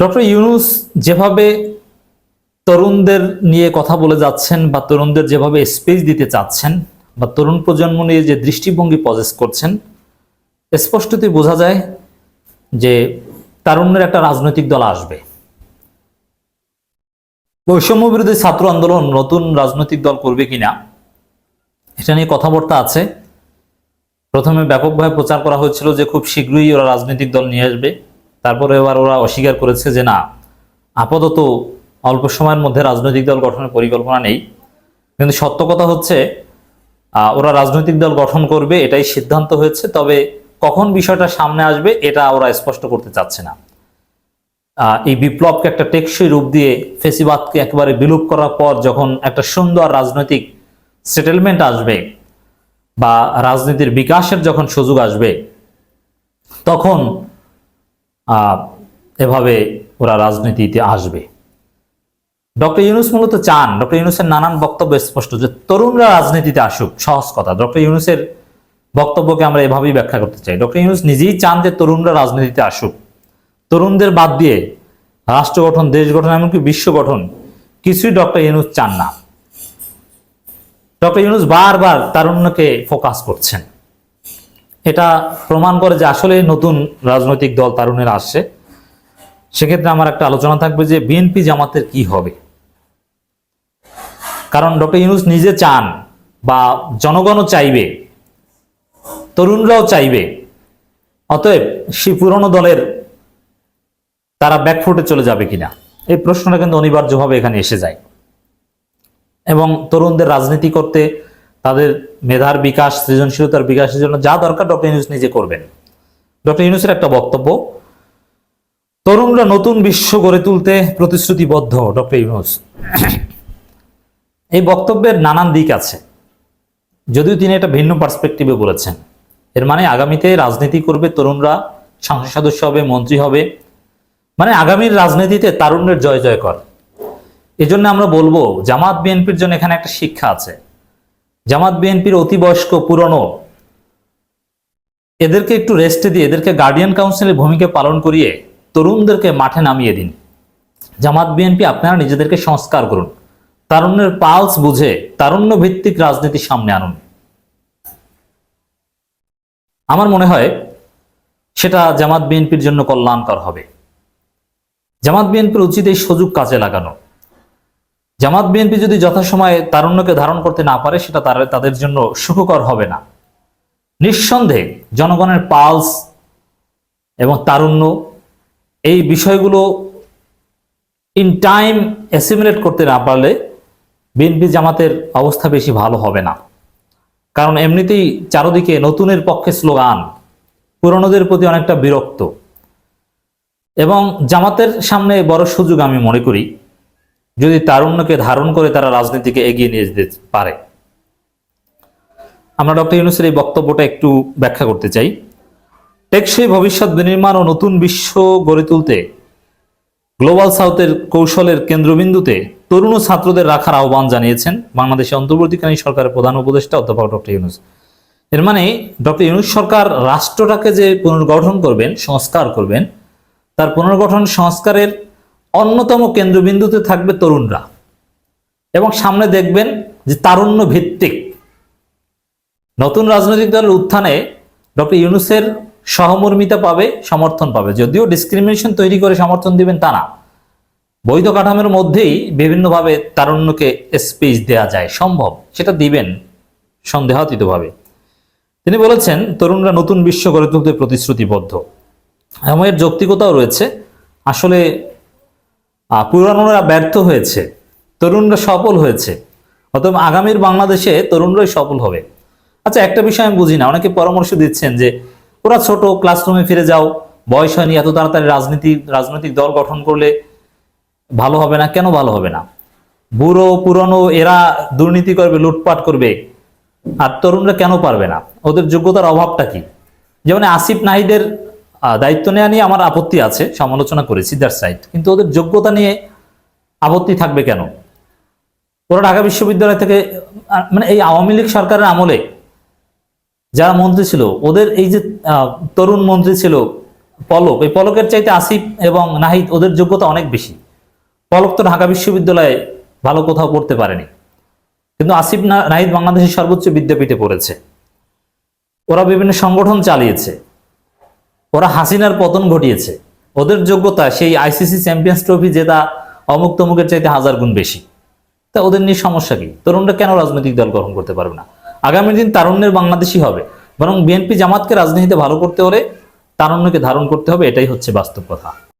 Doctor Yunus যেভাবে তরুণদের নিয়ে কথা বলে যাচ্ছেন বা তরুণদের যেভাবে স্পেস দিতে চাচ্ছেন বা তরুণ প্রজন্ম নিয়ে যে দৃষ্টিভঙ্গি পজেস করছেন, স্পষ্টতই বোঝা যায় যে তারুণ্যের একটা রাজনৈতিক দল আসবে। বৈষম্য বিরোধী ছাত্র আন্দোলন নতুন রাজনৈতিক দল করবে কিনা, এটা নিয়ে কথাবার্তা আছে। প্রথমে ব্যাপকভাবে প্রচার করা হয়েছিল যে খুব শীঘ্রই ওরা রাজনৈতিক দল নিয়ে আসবে। তারপরে এবার ওরা অস্বীকার করেছে যে না, আপাতত অল্প সময়ের মধ্যে রাজনৈতিক দল গঠনের পরিকল্পনা নেই। কিন্তু সত্য কথা হচ্ছে ওরা রাজনৈতিক দল গঠন করবে, এটাই সিদ্ধান্ত হয়েছে, তবে কখন বিষয়টা সামনে আসবে, এটা ওরা স্পষ্ট করতে চাচ্ছে না। এই বিপ্লবকে একটা টেকসই রূপ দিয়ে, ফেসিবাদকে একেবারে বিলুপ করার পর যখন একটা সুন্দর রাজনৈতিক সেটেলমেন্ট আসবে, বা রাজনীতির বিকাশের যখন সুযোগ আসবে, তখন এভাবে ওরা রাজনীতিতে আসবে। ডক্টর ইউনুস মূলত চান, ডক্টর ইউনুসের নানান বক্তব্য স্পষ্ট যে তরুণরা রাজনীতিতে আসুক, সহজ কথা। ডক্টর ইউনুসের বক্তব্যকে আমরা এভাবেই ব্যাখ্যা করতে চাই। ডক্টর ইউনুস নিজেই চান যে তরুণরা রাজনীতিতে আসুক। তরুণদের বাদ দিয়ে রাষ্ট্র গঠন, দেশ গঠন, এমনকি বিশ্ব গঠন, কিছুই ডক্টর ইউনুস চান না। ডক্টর ইউনুস বারবার তারুণ্যকে ফোকাস করছেন। এটা প্রমাণ করে যে আসলে নতুন রাজনৈতিক দল তারুণের আসছে। সেক্ষেত্রে আমার একটা আলোচনা থাকবে যে বিএনপি জামাতের কি হবে। কারণ ডক্টর ইউনুস নিজে চান বা জনগণও চাইবে, তরুণরাও চাইবে, অতএব সে পুরনো দলের তারা ব্যাকফুটে চলে যাবে কিনা, এই প্রশ্নটা কিন্তু অনিবার্যভাবে এখানে এসে যায়। এবং তরুণদের রাজনীতি করতে তাদের মেধার বিকাশ, সৃজনশীলতার বিকাশের জন্য যা দরকার ডক্টর ইউনুস নিজে করবেন। ডক্টর ইউনুসের একটা বক্তব্য, তরুণরা নতুন বিশ্ব গড়ে তুলতে প্রতিশ্রুতিবদ্ধ, ডক্টর ইউনুস। এই বক্তব্যের নানান দিক আছে। যদিও তিনি এটা ভিন্ন পার্সপেক্টিভে বলেছেন। এর মানে আগামীতে রাজনীতি করবে তরুণরা, সংসদ সদস্য হবে, মন্ত্রী হবে। মানে আগামীর রাজনীতিতে তারুণ্যের জয় জয় কর এজন্য আমরা বলব, জামাত বিএনপির জন্য এখানে একটা শিক্ষা আছে। জামাত বিএনপির অতিবয়স্ক পুরনো এদেরকে একটু রেস্টে দিয়ে, এদেরকে গার্ডিয়ান কাউন্সিলের ভূমিকা পালন করিয়ে তরুণদেরকে মাঠে নামিয়ে দিন। জামাত বিএনপি আপনারা নিজেদেরকে সংস্কার করুন। তারুণ্যের পালস বুঝে তারুণ্য ভিত্তিক রাজনীতি সামনে আনুন। আমার মনে হয় সেটা জামাত বিএনপির জন্য কল্যাণকর হবে। জামাত বিএনপির উচিত এই সুযোগ কাজে লাগানো। জামাত বিএনপি যদি যথাসময়ে তারুণ্যকে ধারণ করতে না পারে, সেটা তার- তাদের জন্য সুখকর হবে না। নিঃসন্দেহে জনগণের পালস এবং তারুণ্য এই বিষয়গুলো ইন টাইম অ্যাসিমিলেট করতে না পারলে বিএনপি জামাতের অবস্থা বেশি ভালো হবে না। কারণ এমনিতেই চারদিকে নতুনের পক্ষে স্লোগান, পুরনোদের প্রতি অনেকটা বিরক্ত। এবং জামাতের সামনে বড় সুযোগ আমি মনে করি যদি তারুণ্যকে ধারণ করে তারা রাজনীতিকে এগিয়ে নিয়ে যেতে পারে। আমরা ডক্টর ইউনুসের এই বক্তব্যটা একটু ব্যাখ্যা করতে চাই। টেকসই ভবিষ্যৎ বিনির্মাণ ও নতুন বিশ্ব গড়ে তুলতে গ্লোবাল সাউথের কৌশলের কেন্দ্রবিন্দুতে তরুণ ছাত্রদের রাখার আহ্বান জানিয়েছেন বাংলাদেশের অন্তর্বর্তীকালীন সরকারের প্রধান উপদেষ্টা অধ্যাপক ডক্টর ইউনুস। এর মানে ডক্টর ইউনুস সরকার রাষ্ট্রটাকে যে পুনর্গঠন করবেন, সংস্কার করবেন, তার পুনর্গঠন সংস্কারের অন্যতম কেন্দ্রবিন্দুতে থাকবে তরুণরা। এবং সামনে দেখবেন যে তারুণ্য ভিত্তিক নতুন রাজনৈতিক দলের উত্থানে ডক্টর ইউনুসের সহমর্মিতা পাবে, সমর্থন পাবে। যদিও ডিসক্রিমিনেশন তৈরি করে সমর্থন দিবেন তা না। বৈধ কাঠামোর মধ্যেই বিভিন্নভাবে তারুণ্যকে স্পেস দেয়া যায়। সম্ভব, সেটা দিবেন সন্দেহাতীতভাবে। তিনি বলেছেন, তরুণরা নতুন বিশ্ব গড়ে তুলতে প্রতিশ্রুতিবদ্ধ। এবং এর যৌক্তিকতাও রয়েছে। আসলে পুরানোরা ব্যর্থ হয়েছে, তরুণরা সফল হয়েছে অতএব আগামীর বাংলাদেশে তরুণরাই সফল হবে। আচ্ছা একটা বিষয় আমি বুঝি না অনেকে পরামর্শ দিচ্ছেন যে ওরা ছোট ক্লাসরুমে ফিরে যাও, বয়স হয়নি, এত তাড়াতাড়ি রাজনীতি, রাজনৈতিক দল গঠন করলে ভালো হবে না, কেন ভালো হবে না? বুড়ো, পুরনো, এরা দুর্নীতি করবে, লুটপাট করবে, আর তরুণরা কেন পারবে না? ওদের যোগ্যতার অভাবটা কি? যেমন আসিফ নাহিদের দায়িত্ব নেওয়া নিয়ে আমার আপত্তি আছে, সমালোচনা করেছি দ্যাট সাইড কিন্তু ওদের যোগ্যতা নিয়ে আপত্তি থাকবে কেন? ওরা ঢাকা বিশ্ববিদ্যালয় থেকে মানে এই আওয়ামী লীগ সরকারের আমলে যারা মন্ত্রী ছিল, ওদের এই যে তরুণ মন্ত্রী ছিল পলক, এই পলকের চাইতে আসিফ এবং নাহিদ ওদের যোগ্যতা অনেক বেশি। পলক তো ঢাকা বিশ্ববিদ্যালয়ে ভালো কোথাও পড়তে পারেনি। কিন্তু আসিফ নাহিদ বাংলাদেশের সর্বোচ্চ বিদ্যাপীঠে পড়েছে। ওরা বিভিন্ন সংগঠন চালিয়েছে। ওরা হাসিনার পতন ঘটিয়েছে। ওদের যোগ্যতা সেই আইসিসি চ্যাম্পিয়ন্স ট্রফি জেতা অমুক তমুকের চাইতে হাজার গুণ বেশি। তা ওদের নিয়ে সমস্যা কি? তরুণরা কেন রাজনৈতিক দল গ্রহণ করতে পারবে না? আগামী দিন তারুণ্যের বাংলাদেশই হবে। বরং বিএনপি জামাতকে রাজনীতিতে ভালো করতে হলে তারুণ্যকে ধারণ করতে হবে, এটাই হচ্ছে বাস্তব কথা।